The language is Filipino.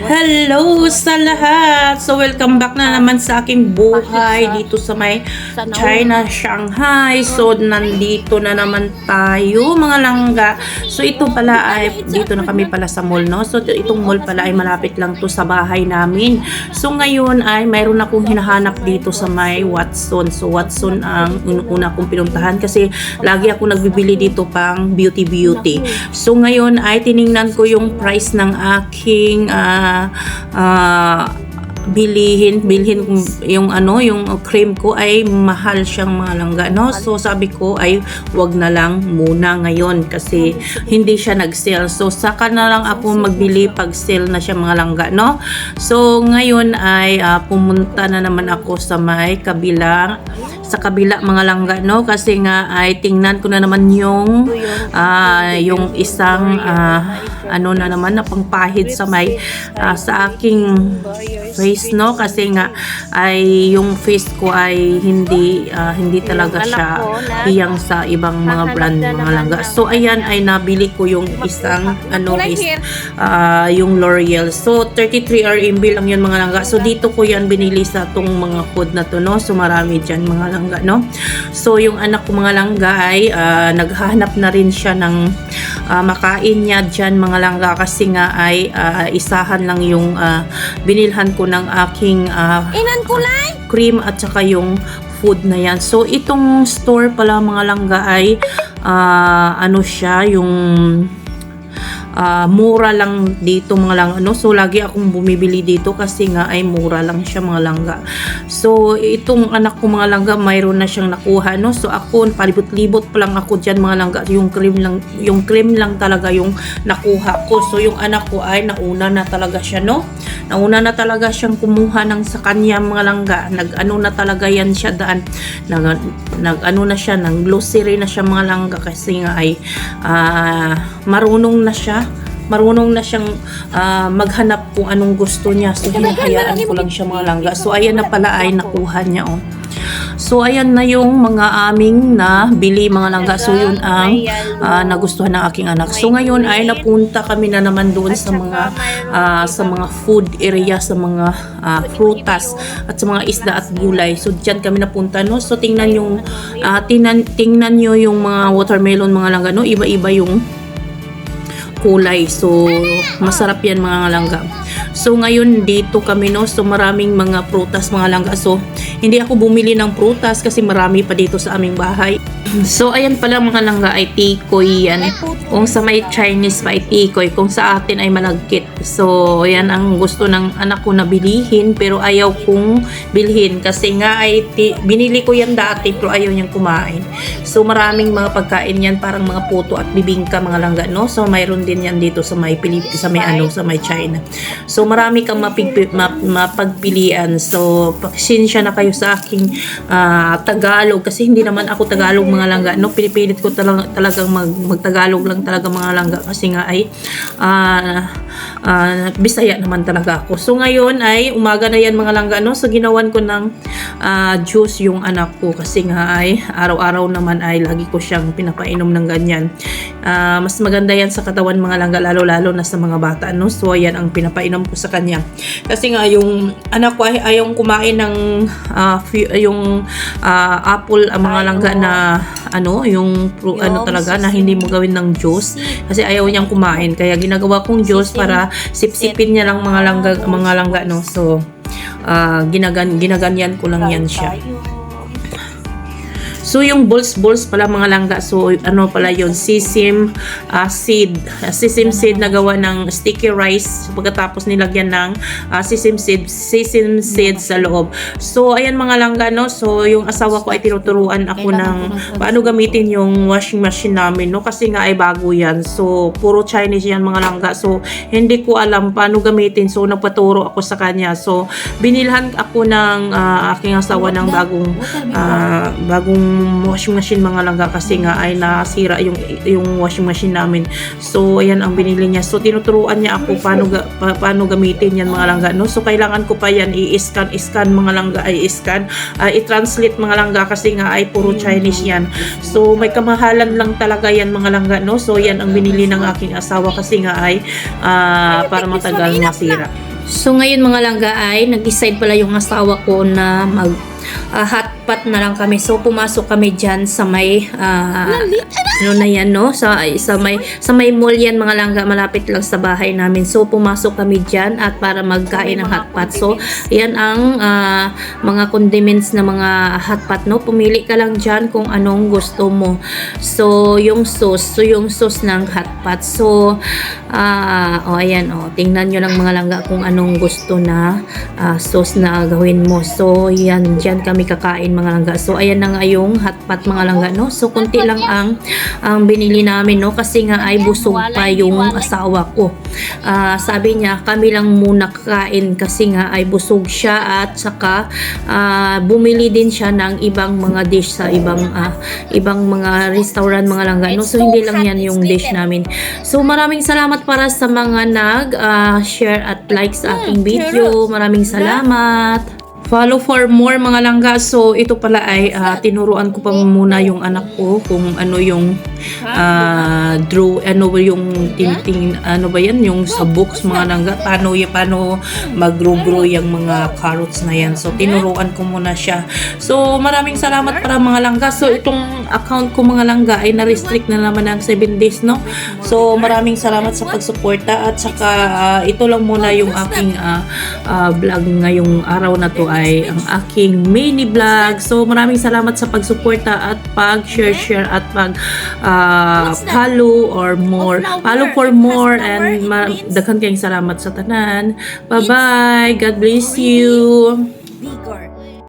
Hello sa lahat! So welcome back na naman sa aking buhay dito sa may China, Shanghai. So nandito na naman tayo mga langga. So ito pala ay dito na kami pala sa mall no. So itong mall pala ay malapit lang to sa bahay namin. So ngayon ay mayroon akong hinahanap dito sa may Watson. So Watson ang una kong pinuntahan kasi lagi ako nagbibili dito pang beauty beauty. So ngayon ay tiningnan ko yung price ng aking ah, ah, bilihin bilhin yung ano yung cream ko ay mahal siyang mga langga no? So sabi ko ay wag na lang muna ngayon kasi hindi siya nag-sale so saka na lang ako magbili pag sale na siya mga langga no? So ngayon ay ah, pumunta na naman ako sa may kabila sa kabila mga langga no? Kasi nga ay tingnan ko na naman yung ah, yung isang ah, ano na naman na pangpahid sa may ah, sa aking face no? Kasi nga ay yung face ko ay hindi ah, hindi talaga siya hiyang sa ibang mga brand mga langga. So ayan ay nabili ko yung isang ano is ah, yung L'Oreal. So 33 RMB lang yun mga langga. So dito ko yan binili sa tong mga food na to no? So marami dyan mga langga no so yung anak ko mga langga ay ah, naghahanap na rin siya ng ah, makain niya dyan mga langga kasi nga ay ah, isahan lang yung ah, binilhan ko ng aking ah, Inan kulay? cream at saka yung food na yan. So itong store pala mga langga ay ah, ano siya yung ah, mura lang dito mga langga no so lagi akong bumibili dito kasi nga ay mura lang siya mga langga. So itong anak ko mga langga mayroon na siyang nakuha no? So ako palibot-libot pa lang ako diyan mga langga. Yung cream lang yung cream lang talaga yung nakuha ko. So yung anak ko ay nauna na talaga siya no? Nauna na talaga siyang kumuha ng sa kanya mga langga. Nag-ano na talaga yan siya daan. Nag, nag ano na siya ng glossary na siya mga langga kasi nga ay ah, marunong na siya marunong na siyang ah, maghanap kung anong gusto niya so hinahayaan ko lang siya mga langga so ayan na pala ay nakuha niya oh So ayan na yung mga aming na bili mga langga. So yun ang ah, nagustuhan ng aking anak. So ngayon ay napunta kami na naman doon sa mga ah, sa mga food area, sa mga ah, prutas at sa mga isda at gulay. So diyan kami napunta no. So tingnan yung ah, tingnan tingnan niyo yung mga watermelon mga langga no. Iba-iba yung kulay. So, masarap yan mga langga. So, ngayon dito kami no. So, maraming mga prutas mga langga. So, hindi ako bumili ng prutas kasi marami pa dito sa aming bahay. So, ayan pala mga langga ay tikoy yan. Kung sa may Chinese pa ay tikoy. Kung sa atin ay malagkit. So, yan ang gusto ng anak ko na bilihin pero ayaw kong bilhin kasi nga ay binili ko yan dati pero ayaw niyang kumain. So, maraming mga pagkain yan parang mga puto at bibingka mga langga no. So, mayroon din yan dito sa may Pilip sa may ano sa may China. So, marami kang mapigpi- map- mapagpilian. So, pasensya na kayo sa aking ah, Tagalog kasi hindi naman ako Tagalog mga langga no. Pinipilit ko talaga, talagang mag, magtagalog lang talaga mga langga kasi nga ay ah, ah, Bisaya naman talaga ako. So ngayon ay umaga na yan mga langga no. So ginawan ko ng ah, juice yung anak ko kasi nga ay araw-araw naman ay lagi ko siyang pinapainom ng ganyan. Ah, mas maganda yan sa katawan mga langga lalo-lalo na sa mga bata no. So ayan ang pinapainom ko sa kanya. Kasi nga yung anak ko ay ayaw kumain ng ah, fu- yung ah, apple ang mga langga na ano yung pru- ano talaga na hindi mo gawin ng juice. Kasi ayaw niyang kumain. Kaya ginagawa kong juice para sipsipin niya lang mga langga mga langga no? So ah, ginagan ginaganyan ko lang yan siya So yung balls balls pala mga langga so ano pala yon sisim ah, seed Ah, sisim seed na gawa ng sticky rice pagkatapos nilagyan ng ah, sisim seed sisim seed sa loob. So ayan mga langga no so yung asawa ko ay tinuturuan ako ng paano gamitin yung washing machine namin no kasi nga ay bago yan. So puro Chinese yan mga langga. So hindi ko alam paano gamitin so nagpaturo ako sa kanya. So binilhan ako ng ah, aking asawa ng bagong ah, bagong washing machine mga langga kasi nga ay nasira yung yung washing machine namin. So ayan ang binili niya. So tinuturuan niya ako paano ga, pa- paano gamitin yan mga langga no. So kailangan ko pa yan i-scan scan mga langga ay i-scan ah, i-translate mga langga kasi nga ay puro Chinese yan. So may kamahalan lang talaga yan mga langga no. So yan ang binili ng aking asawa kasi nga ay ah, para matagal masira. So ngayon mga langga ay nag-decide pala yung asawa ko na mag ah, hotpot na lang kami. So pumasok kami diyan sa may ah, ano na yan no sa sa may sa may mall yan mga langga malapit lang sa bahay namin. So pumasok kami diyan at para magkain ng hotpot. So yan ang ah, mga condiments na mga hotpot no. Pumili ka lang diyan kung anong gusto mo. So yung sauce, so yung sauce ng hotpot. So ah oh ayan oh tingnan niyo lang mga langga kung anong gusto na ah, sauce na gawin mo. So yan diyan kami kakain mga langga. So ayan na nga yung hotpot mga langga no. So konti lang ang ang binili namin no kasi nga ay busog pa yung asawa ko. Ah, sabi niya kami lang muna kakain kasi nga ay busog siya at saka ah, bumili din siya ng ibang mga dish sa ibang ah, ibang mga restaurant mga langga no. So hindi lang yan yung dish namin. So maraming salamat para sa mga nag ah, share at like sa aking video. Maraming salamat. Follow for more mga langga. So, ito pala ay ah, tinuruan ko pa muna yung anak ko kung ano yung ah, draw, ano ba yung tinting, ano ba yan, yung sa books mga langga. Paano, y- paano mag-grow-grow yung mga carrots na yan. So, tinuruan ko muna siya. So, maraming salamat para mga langga. So, itong account ko mga langga ay na-restrict na naman ng 7 days, no? So, maraming salamat sa pagsuporta at saka ah, ito lang muna yung aking ah, ah, vlog ngayong araw na to ay ang aking mini vlog. So, maraming salamat sa pagsuporta at pag-share, share at pag ah, follow or more. Follow for more and ma- daghan kayong salamat sa tanan. Bye-bye. God bless you. Vigor.